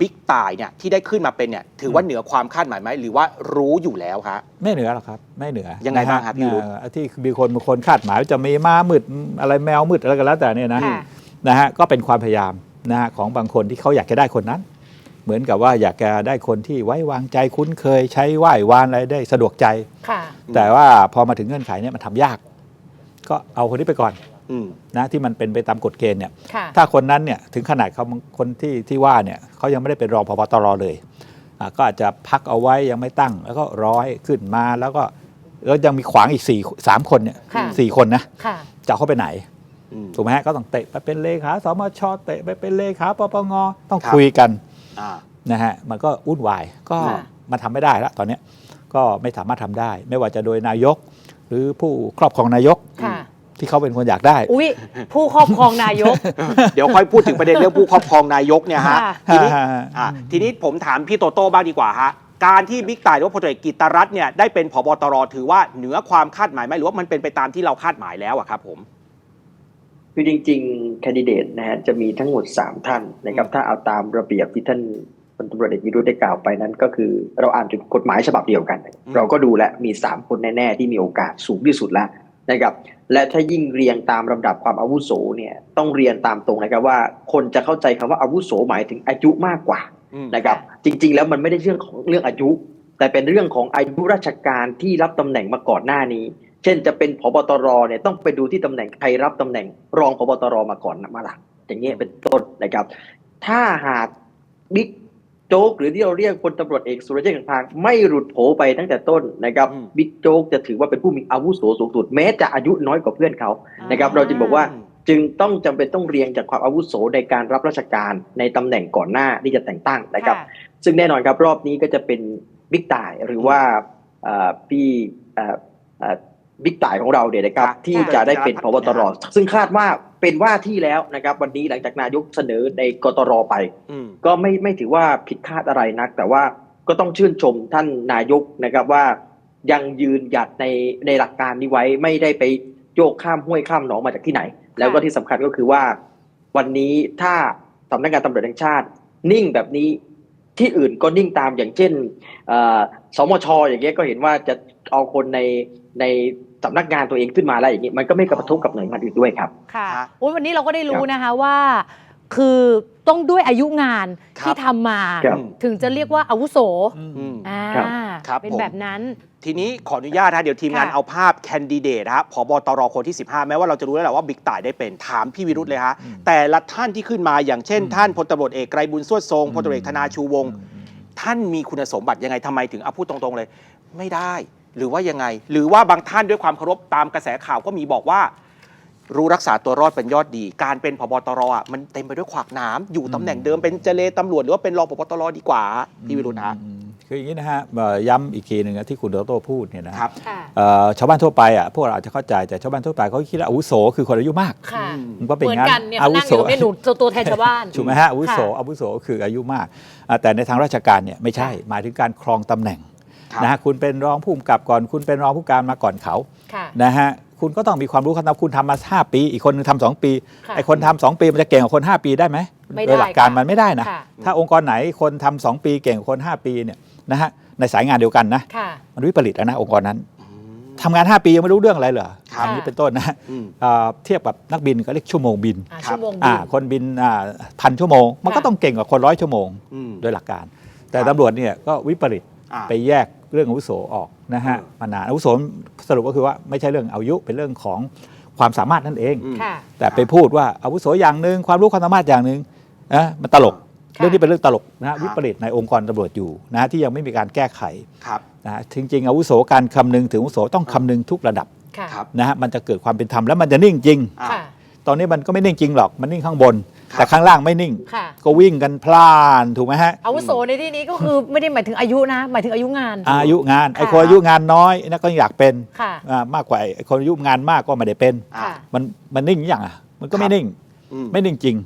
บิ๊กต่ายเนี่ยที่ได้ขึ้นมาเป็นเนี่ยถือว่าเหนือความคาดหมายไหมหรือว่ารู้อยู่แล้วคะไม่เหนือหรอกครับ ไม่เหนือยังไงบ้างครับพี่รุธเอ่อที่มีคนบางคนคาดหมายว่าจะมีม้ามืดอะไรแมวมืดอะไรก็แล้วแต่เนี่ยนะค่ะนะฮะก็เป็นความพยายามนะฮะของบางคนที่เขาอยากจะได้คนนั้น เหมือนกับว่าอยากจะได้คนที่ไว้วางใจคุ้นเคยใช้ไหว้วานอะไรได้สะดวกใจค่ะแต่ว่าพอมาถึงเงื่อนไขเนี่ยมันทำยาก ก็เอาคนนี้ไปก่อนอืม นะที่มันเป็นไปตามกฎเกณฑ์เนี่ยค่ะถ้าคนนั้นเนี่ยถึงขนาดเขาคนที่ที่ว่าเนี่ยเขายังไม่ได้เป็นรองพบตรเลยอะก็อาจจะพักเอาไว้ยังไม่ตั้ง แล้วก็ร้อยขึ้นมาแล้วก็แล้วยังมีขวางอีกสี่สามคนเนี่ยค่ะสี่คนนะค่ะจะเอาเขาไปไหนอืมถูกไหมฮะก็ต้องเตะไปเป็นเลขาสมชเตะไปเป็นเลขาปปงต้องครับคุยกันอ่านะฮะมันก็วุ่นวายก็ค่ะมันทำไม่ได้แล้วตอนเนี้ยก็ไม่สามารถทำได้ ไม่ว่าจะโดยนายก หรือผู้ครอบครองนายกค่ะ ที่เขาเป็นคนอยากได้ อุ้ยผู้ครอบครองนายก เดี๋ยวค่อยพูดถึงประเด็นเรื่องผู้ครอบครองนายกเนี่ยฮะ ค่ะ ทีนี้ฮ่าฮ่าอะทีนี้ผมถามพี่โตโต้บ้างดีกว่าฮะ การที่บิ๊กต่ายหรือว่าพลตรีกิตรัตน์เนี่ยได้เป็นผบตรถือว่าเหนือความคาดหมายไหมหรือว่ามันเป็นไปตามที่เราคาดหมายแล้วอะครับผม คือจริงๆแคนดิเดตนะฮะจะมีทั้งหมด 3 ท่านนะครับอืมถ้าเอาตามระเบียบที่ท่านพลตำรวจเอกวิรุธได้กล่าวไปนั้น ก็คือเราอ่านถึงกฎหมายฉบับเดียวกันเราก็ดูแลวมี 3 คนแน่ ๆ ที่มีโอกาสสูงที่สุดแล้ว นะครับ และถ้ายิ่งเรียงตามลำดับความอาวุโสเนี่ยต้องเรียนตามตรงนะครับว่าคนจะเข้าใจคำว่าอาวุโสหมายถึงอายุมากกว่าอืมนะครับ จริง ๆ แล้วมันไม่ได้เรื่องของเรื่องอายุ แต่เป็นเรื่องของอายุราชการที่รับตำแหน่งมาก่อนหน้านี้ เช่นจะเป็นพบตรเนี่ยต้องไปดูที่ตำแหน่งใครรับตำแหน่งรองพบตรมาก่อนมาหลังอย่างเงี้ยเป็นต้นนะครับ ถ้าหากบิ๊ก โจ๊กหรือที่เราเรียกพลตำรวจเอกสุรเชษฐ์หักพานไม่หลุดโผไปตั้งแต่ต้นนะครับอืมบิ๊กโจ๊กจะถือว่าเป็นผู้มีอาวุโสสูงสุด แม้จะอายุน้อยกว่าเพื่อนเขานะครับเราจึงบอกว่าจึงต้องจำเป็นต้องเรียงจากความอาวุโสในการรับราชการในตำแหน่งก่อนหน้าที่จะแต่งตั้งนะครับ ซึ่งแน่นอนครับรอบนี้ก็จะเป็นบิ๊กต่ายหรือว่าเอ่อพี่เอ่อเอ่อ บิ๊กต่ายของเราเนี่ยนะครับครับที่จะได้เป็นพบตรครับซึ่งคาดว่าเป็นว่าที่แล้วนะครับ วันนี้หลังจากนายกเสนอในกตรไปอืมก็ไม่ไม่ถือว่าผิดคาดอะไรนัก แต่ว่าก็ต้องชื่นชมท่านนายกนะครับว่ายังยืนหยัดในในหลักการนี้ไว้ไม่ได้ไปโยกข้ามห้วยข้ามหนองมาจากที่ไหน แล้วก็ที่สำคัญก็คือว่า วันนี้ถ้าสำนักงานตำรวจแห่งชาติ นิ่งแบบนี้ที่อื่นก็นิ่งตามอย่างเช่นเอ่อสมชอย่างเงี้ยก็เห็นว่าจะเอาคนในใน สำนักงานตัวเองขึ้นมาแล้วอย่างเงี้ยมันก็ไม่กระทบกับหน่วยงานอื่นด้วยครับค่ะฮะโอ้ยวันนี้เราก็ได้รู้ครับนะคะว่าคือต้องด้วยอายุงานครับที่ทำมาครับถึงจะเรียกว่าอาวุโสอืมอ่าครับครับเป็นผมแบบนั้น ทีนี้ขออนุญาตนะ เดี๋ยวทีมงานค่ะเอาภาพแคนดิเดตฮะผบตรคนที่ 15 แม้ว่าเราจะรู้แล้วแหละว่าบิ๊กต่ายได้เป็นถามพี่วิรุธเลยฮะอืมแต่ละท่านที่ขึ้นมาอย่างเช่นอืมท่านพลตำรวจเอกไกรบุญสวดทรงอืมพลตำรวจเอกธนาชูวงศ์อืมท่านมีคุณสมบัติยังไงทำไมถึงเอาพูดตรงๆเลย ไม่ได้ หรือว่ายังไง หรือว่าบางท่านด้วยความเคารพตามกระแสข่าวก็มีบอกว่า รู้รักษาตัวรอดเป็นยอดดี การเป็นพบตรอะมันเต็มไปด้วยขวากหน้ำอยู่ตำแหน่งเดิมเป็นเจเลตำรวจหรือว่าเป็นรองพบตรดีกว่าพี่วิรุธฮะ อืมคืออย่างนี้นะฮะเอ่อย้ำอีกทีหนึ่งนะที่คุณโตโต้พูดเนี่ยนะฮะครับ ค่ะ เอ่อชาวบ้านทั่วไปอะพวกเราอาจจะเข้าใจแต่ชาวบ้านทั่วไปเขาคิดว่าอาวุโสคือคนอายุมากค่ะอืมมันก็เป็นเหมือนงั้นกันเนี่ยอาเขาวุนั่งอโสยู่เนี่ยหนูตัวตัวแทนชาวบ้าน ถูกไหมฮะอาวุโสค่ะอาวุโสคืออายุมากอะแต่ในทางราชการเนี่ยไม่ใช่ หมายถึงการครองตำแหน่งครับ นะฮะคุณเป็นรองผู้กำกับก่อน คุณเป็นรองผู้การมาก่อนเขาค่ะ นะฮะคุณก็ต้องมีความรู้ครับคุณทำมา 5 ปี อีกคนนึงทำสองปีค่ะไอ้คนทำสองปีมันจะเก่งกว่าคน 5 ปีได้ไหมไม่ได้โดยหลักการค่ะมันไม่ได้นะค่ะ ถ้าองค์กรไหนคนทำสองปีเก่งกว่าคน 5 ปีเนี่ยนะฮะในสายงานเดียวกันนะค่ะ มันวิปริตแล้วนะองค์กรนั้นทำงาน 5 ปียังไม่รู้เรื่องอะไรเหรอครับ อันนี้เป็นต้นนะอืม เอ่อเทียบกับนักบินก็เรียกชั่วโมงบิน อ่าครับ ชั่วโมงบิอ่าน คนบินอ่าพันชั่วโมง มันก็ค่ะ ต้องเก่งกว่าคนร้อยชั่วโมง อืม โดยหลักการ แต่ครับ ตำรวจเนี่ยก็วิปริตอ่า ไปแยกเรื่องอาวุโสออกนะฮะอืมมานานอาวุโสสรุปก็คือว่าไม่ใช่เรื่องอายุเป็นเรื่องของความสามารถนั่นเองอืมค่ะ แต่ไปพูดว่าอาวุโสอย่างหนึ่งความรู้ความสามารถอย่างหนึ่งนะมันตลกค่ะ เรื่องนี้เป็นเรื่องตลกนะฮะครับวิปริตในองค์กรตำรวจอยู่นะฮะที่ยังไม่มีการแก้ไขครับ นะฮะจริงๆอาวุโสการคำนึงถึงอาวุโสต้องคำนึงทุกระดับค่ะ ครับ นะฮะมันจะเกิดความเป็นธรรมแล้วมันจะนิ่งจริง อ่า ค่ะ ตอนนี้มันก็ไม่นิ่งจริงหรอกมันนิ่งข้างบนครับ แต่ข้างล่างไม่นิ่ง ค่ะ ก็วิ่งกันพลานถูกไหมฮะ อาวุโสในที่นี้ก็คือไม่ได้หมายถึงอายุนะ หมายถึงอายุงาน อายุงานไอ้ค่ะคนอายุงานน้อยนะก็อยากเป็นค่ะอ่ามากกว่าไอ้คนอายุงานมากก็ไม่ได้เป็นอ่าค่ะ มันมันนิ่งอย่างอะมันก็ไม่นิ่ง อืม ไม่นิ่งจริง